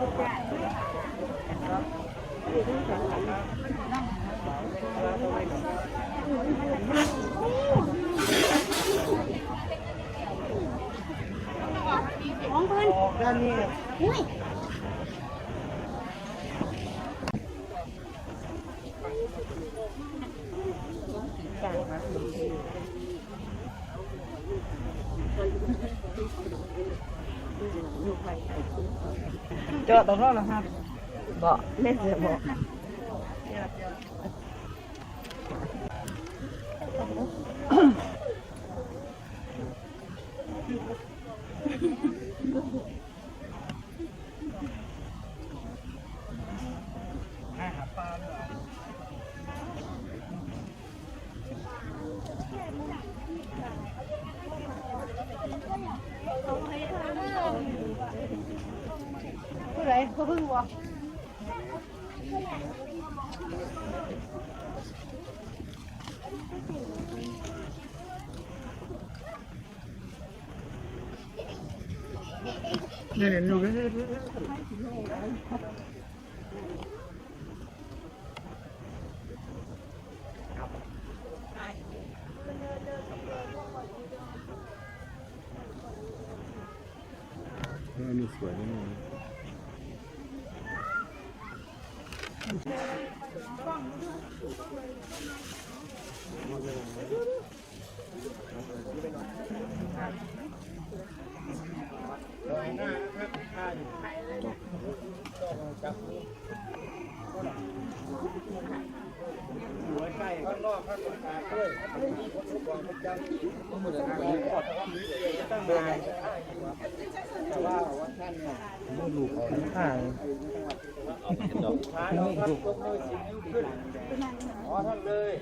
ของเพิ่นออกด้านนี้อุ้ย เจอตรงนั้นนะครับบ่เล่นเสือบอกหาปลาด้วย ผู้ใด ผู้พึ่งบ่นี่เห็นอยู่นี่อันนี้สวยนี่ หัว ขาข้างท้ายเราครับยกมือสี่นิ้วขึ้นขอท่านเลย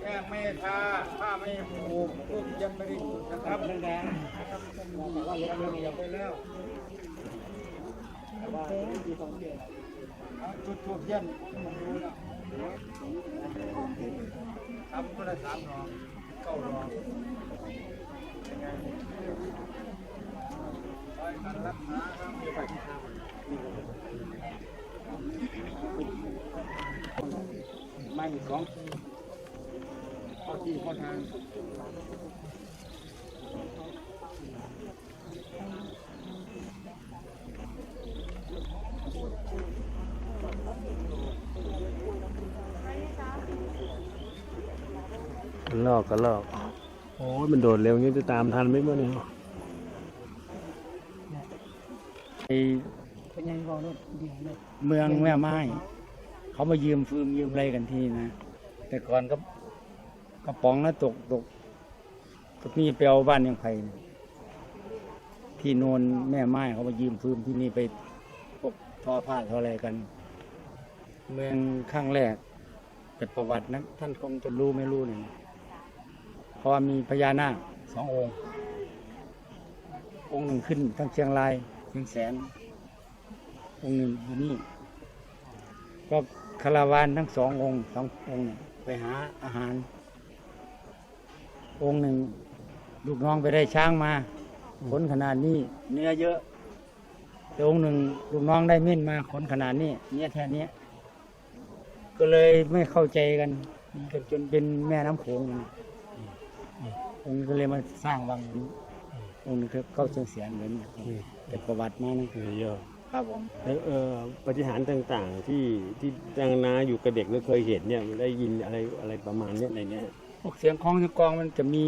แก้ไม่ทาผ้าไม่ผูกพวกยังไม่ได้นะครับแดงๆว่าลงเรือไปแล้วเอา จุดทูบเย็นมันรู้แล้วทำคนละสามรองเก้ารองยังไงคอยกันรักษาครับไม่มีของเข้าที่เข้าทาง นลอกกันลอก โอ้ยมันโดดเร็วงี้จะตามทันไหมเมื่อนี้ไอเมืองแม่ไม้เขามายืมฟืมยืมอะไรกันที่นะ แต่ก่อนก็กระป๋องแล้วตกตกก็มีเปลวบ้านยังไผ่นะที่โนนแม่ไม้เขามายืมฟืมที่นี่ไปพวกทอผ้าทออะไรกัน เมืองข้างแรกเป็นประวัตินะท่านคงจะรู้ไม่รู้เนี่ย เพราะว่ามีพญานาคสององค์ องค์หนึ่งขึ้นทั้งเชียงรายเชียงแสน องค์หนึ่งอยู่นี่ ก็คาราวานทั้งสององค์สององค์เนี่ยไปหาอาหาร องค์หนึ่งลูกน้องไปได้ช้างมาขนขนาดนี้ เนื้อเยอะแต่องค์หนึ่งลูกน้องได้เม่นมาขนขนาดนี้เนื้อแค่เนี้ยก็เลยไม่เข้าใจกันกันจนเป็นแม่น้ำโขงนะ องค์นี้ก็เลยมาสร้างวังนี้องค์นี้คือเข้าเชียงแสนเหมือนแต่ประวัติมานะเยอะครับผมแล้วเอ่อปฏิหารย์ต่างๆ ที่ที่ดังนาอยู่กับเด็กแล้วเคยเห็นเนี่ยได้ยินอะไรอะไรประมาณเนี้ยในเนี้ยพวกเสียงคล้องเสียงกลองมันจะมี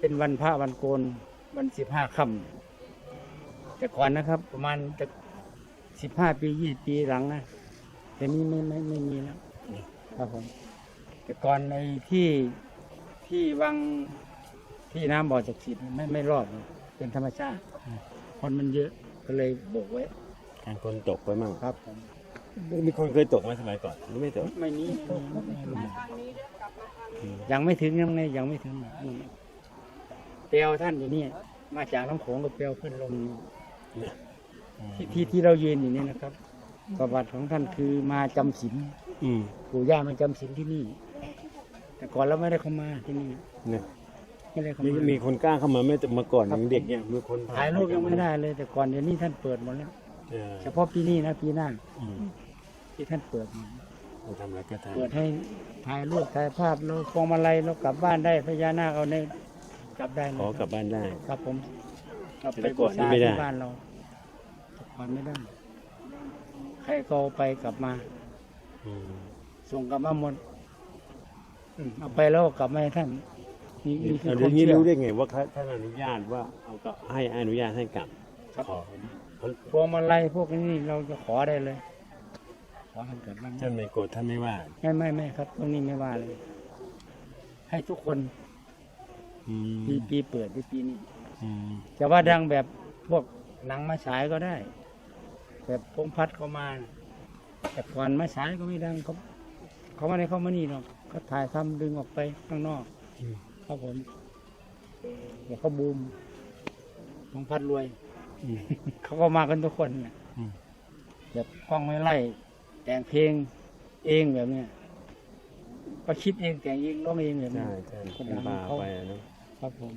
เป็นวันพระวันโกนวันสิบห้าค่ำแต่ก่อนนะครับ ประมาณจะสิบห้าปียี่ปีหลังนะแต่นี้ไม่ไม่ไม่มีแล้วครับผมแต่ก่อนในที่ ที่วังที่น้ำบ่อจักสิทธิ์ไม่ไม่รอดหรอกเป็นธรรมชาติคนมันเยอะก็เลยโบกไว้การคนตกไปมั่งครับผมมีคนเคยตกไหมสมัยก่อนหรือไม่ตกไม่มียังไม่ถึงยังไงยังไม่ถึงนู่นเปลวท่านอยู่นี่มาจากน้ำโขงกับเปลวขึ้นลงนี่ที่ที่ที่เรายืนอยู่นี่นะครับ ประวัติของท่านคือมาจำศีลอืมปู่ย่ามาจำศีลที่นี่ แต่ก่อนเราไม่ได้เข้ามาที่นี่เนี่ยไม่ได้เข้ามีมามีคนกล้าเข้ามาไหม่แต่เมื่อก่อนยังเด็กเนี่ยมีคนถ่ายรูปยังไม่ได้เลยแต่ก่อนเดี๋ยวนี้ท่านเปิดหมดแล้วเออเฉพาะปีนี้นะปีหน้าอืมที่ท่านเปิดหมดเราทำอะไรก็ทำเปิดให้ถ่ายรูปถ่ายภาพเราพวงมาลัยเรากลับบ้านได้พญานาคเอาในกลับได้นะขอกลับบ้านได้ ครับผมเอาแต่ไปก่บูอนนี่ชาไม่ได้ ที่บ้านเราแต่ก่อนไม่ได้ใครก็เอาไปกลับมา อืมส่งกลับมาหมดอืม เอาไปแล้วก็กลับมาให้ท่านนี่นี่คือเอาคเดี๋ยววามนี้เชื่อรู้ได้ไงว่าเขาท่านอนุญาตว่าเอาก็ให้อนุญาตให้กลับครับขอพวงมาลัยพวกนี้เราจะขอได้เลย ขอให้เกิดบ้างท่านไม่โกรธท่านไม่ว่าไม่ไม่ไม่ครับ ตรงนี้ไม่ว่าเลย ให้ทุกคนอืมปีปีเปิดที่ปีนี้ อืมจะว่าดังแบบพวกหนังมาฉายก็ได้ แบบพงพัดเข้ามา แต่ก่อนมาฉายก็ไม่ดังเขา เขาไม่ได้เข้ามานี่หรอกเขาถ่ายทำดึงออกไปข้างนอกอืมครับผมเดี๋ยวเขาบูมพงพัดรวยอืมเขาก็มากันทุกคนน่ะอืมแบบกล้องไม่ไล่ แต่งเพลงเองแบบเนี้ยก็คิดเองแต่งเองร้องเองแบบนี้ใช่ใช่คนเป็นดังป่าเขาไปอะเนอะครับผม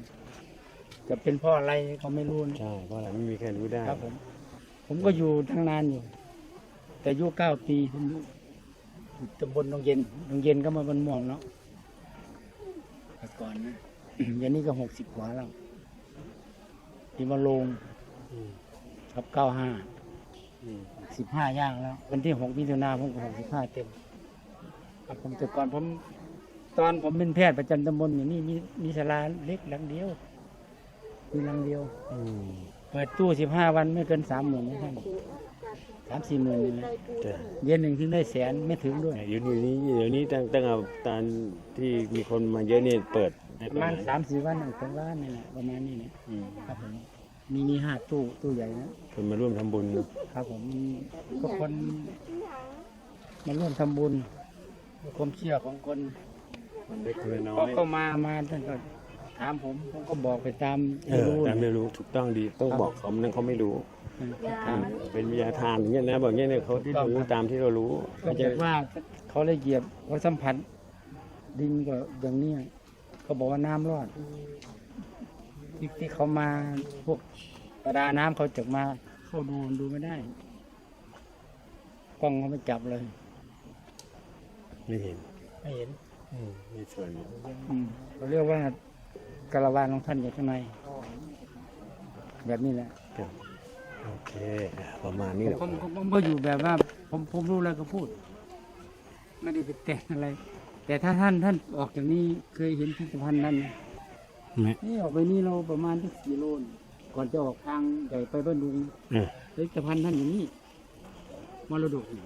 จะเป็นเพ่ออะไรเขาไม่รู้นะใช่เพราะอะไรไม่มีใครรู้ได้ครับผม ผมก็อยู่ทั้งนานอยู่ แต่อายุเก้าปีผมอยู่อยู่ ตำบลดงเย็นดงเย็นก็มาบนม่วงเนาะแต่ก่อนนะเดี๋ยวนี้ก็หกสิบกว่าแล้วที่มาลงอืมครับเก้าห้าอืมสิบห้าย่างแล้ววันที่หกมิถุนาผมก็หกสิบห้าเต็มครับผมแต่ก่อนผมตอนผมเป็นแพทย์ประจำตำบลอยู่นี่มีมีศาลาเล็กหลังเดียวมีหลังเดียวอืมเปิดตู้สิบห้าวันไม่เกินสามหมื่นนะท่านสามสี่หมื่นนี่แหละแต่เดือนหนึ่งถึงได้แสนไม่ถึงด้วยเดี๋ยวนี้เดี๋ยวนี้ตั้งตั้งเอาตอนที่มีคนมาเยอะเนี่ยเปิดได้ประมาณสามสี่วันถึงล้านนี่แหละประมาณนี้เนี่ยอืมครับผมมีมีห้าตู้ตู้ใหญ่นะ คนมาร่วมทำบุญเนอะครับผมมีก็คนมาร่วมทำบุญความเชื่อของคนเล็กคนละน้อก็ยก็มามาท่านก็ถามผมผมก็บอกไปตามเออรู้ตามไม่รู้ถูกต้องดีต้องบอกเขาไม่งั้นเขาไม่รู้ถาม เป็นวิทยาทานอย่างเงี้ยนะบอกเงี้ยเนี่ยเขาที่รู้ตามที่เรารู้ก็จะว่าเขาลยเหยียบเขาสัมผัสดินก็อย่างเนี้ยเขาบอกว่าน้ำรอดที่ที่เขามาพวกประดาน้ำเขาจะมา เข้าดูดูไม่ได้กล้องเขาไม่จับเลย ไม่เห็นไม่เห็น อืมมีส่วนอยู่อืมเขาเรียกว่ากระวานของท่านอยู่ข้างใน แบบนี้แหละ ครับ โอเคอะประมาณนี้แหละผมผมผมก็อยู่แบบว่า ผมผมรู้แล้วก็พูด ไม่ได้ไปแต่งอะไร แต่ถ้าท่านท่านออกจากนี้เคยเห็นพิพิธภัณฑ์นั้นไหมไหมนี่ออกไปนี่เราประมาณสักสี่โลนก่อนจะออกทางใหญ่ไปบ้านดุงเออพิพิธภัณฑ์ท่านอยู่นี่มรดกนี่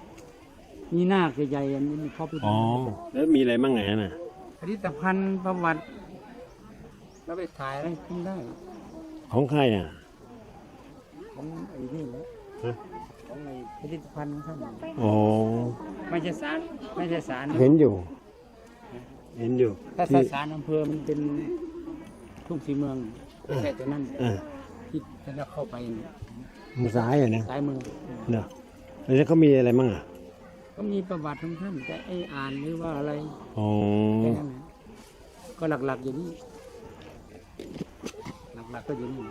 มีหน้าคใหญ่ๆอันนี้มีเข้าไปดูอ๋อ แล้วมีอะไรบ้างไงน่ะ พิพิธภัณฑ์ประวัติเราไปถ่ายอะไรขึ้นได้ ของใครอะ ของไอ้นี่แหละฮะของไอ้พิพิธภัณฑ์ของท่านอ๋อไม่ใช่สารไม่ใช่สารนะเห็นอยู่ เห็นอยู่ถ้าที่สารอำเภอมันเป็นทุ่งสีเมืองไม่ใช่ตัวนั้นเออที่จะเข้าไปเนี่ยมือซ้ายอะนะซ้ายมือ เนาะแล้วเขามีอะไรบ้างอะก็มีประวัติของท่านแต่ไอ้อ่านหรือว่าอะไรอ๋อ แค่นั้นนะก็หลักๆอยู่นี่หลั กๆก็อยู่นี่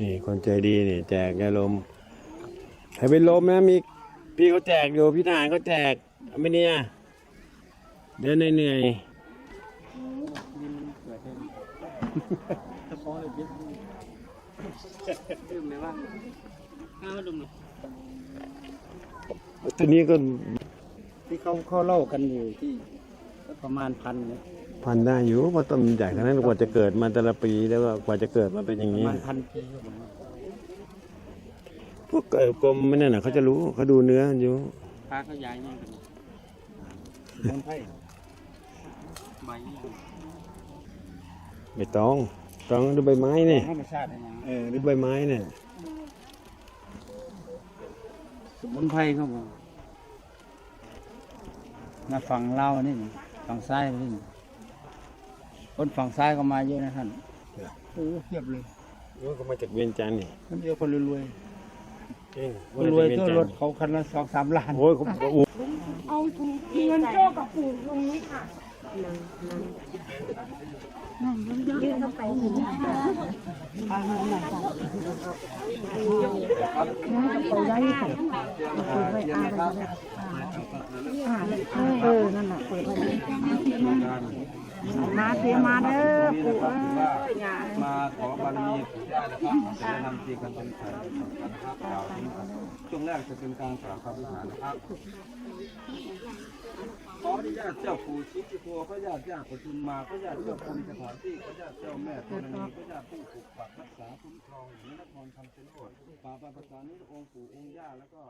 นี่คนใจดีนี่แจกยาลมใครเป็นลมนะมีพี่เขาแจกอยู่พี่ทหารเขาแจกเอาไม่เนี่ยเดินเหนื่อยนี่มันเกิดขึ้นถ้าพอเลยเย็บดื่มไหมว่าน้ำมาดื่มหน่อยๆตัวนี้ก็ที่เขาเขาเล่ากันอยู่ที่ประมาณพันเนี่ย พันได้อยู่เพราะต้นมันใหญ่ขนาดนั้นกว่าจะเกิดมาแต่ละปีแล้วก็กว่าจะเกิดมาเป็นอย่างประนี้มาณพันปีก็ผมว่าพวกเอ่อกรมไม่นั่นน่ะเขาจะรู้เขาดูเนื้ออยู่พาเขาย้ายเนี่ยกันสมุนไพรใบนี่ใบตองตองดูใบไม้เนี่ยธรรมชาติอะไรอย่างเออดูใบไม้เนี่ยสมุนไพรเขาบอกมาฝั่งเรานี่ฝั่งซ้ายนี่ คนฝั่งซ้ายก็มาเยอะนะท่านโอ้เพียบเลยรู้เขามาจากเวียงจันทร์นี่มันเยอะคนรวยเอ้ยๆคนรวยก็รถเขาคันละสองสามล้านโอ้ยเขาโอ้เอาถุงเงินโจ้กับปู่ตรงนี้ค่ะยืนเข้าไปหนึ่งเออนั่นแหละเปิด มาเสียมาเด้อปู่เอ้ยงานมาขอบารมีปู่ย่านะครับจะนะนำทีกันเป็นแผนนะครับกล่าวถึงกันช่วงแรกจะเป็นการกล่าวคำพิธานนะครับขออนุญาตเจ้าปู่ชิติโกขออนุญาตญาติปทุมมาขออนุญาตเจ้าคุณสถานที่ขออนุญาตเจ้าแม่ธรณีขออนุญาตผู้ปกปักรักษาคุ้มครองอยู่ในนครคำชะโนดป่าประสานนี้องค์ปู่องค์ย่าแล้วก็